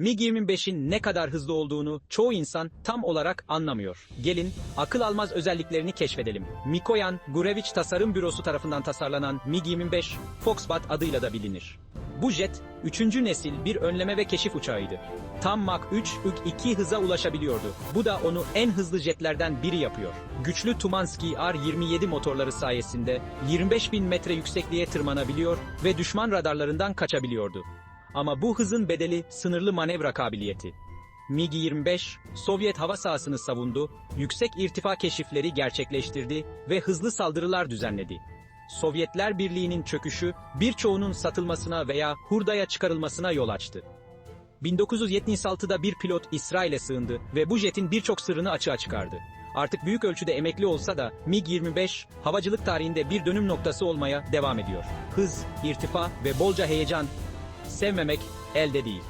MiG-25'in ne kadar hızlı olduğunu çoğu insan tam olarak anlamıyor. Gelin akıl almaz özelliklerini keşfedelim. Mikoyan Gurevich Tasarım Bürosu tarafından tasarlanan MiG-25 Foxbat adıyla da bilinir. Bu jet, üçüncü nesil bir önleme ve keşif uçağıydı. Tam Mach 3 2 hıza ulaşabiliyordu. Bu da onu en hızlı jetlerden biri yapıyor. Güçlü Tumanski R-27 motorları sayesinde 25 bin metre yüksekliğe tırmanabiliyor ve düşman radarlarından kaçabiliyordu. Ama bu hızın bedeli sınırlı manevra kabiliyeti. MiG-25, Sovyet hava sahasını savundu, yüksek irtifa keşifleri gerçekleştirdi ve hızlı saldırılar düzenledi. Sovyetler Birliği'nin çöküşü birçoğunun satılmasına veya hurdaya çıkarılmasına yol açtı. 1976'da bir pilot İsrail'e sığındı ve bu jetin birçok sırrını açığa çıkardı. Artık büyük ölçüde emekli olsa da MiG-25 havacılık tarihinde bir dönüm noktası olmaya devam ediyor. Hız, irtifa ve bolca heyecan sevmemek elde değil.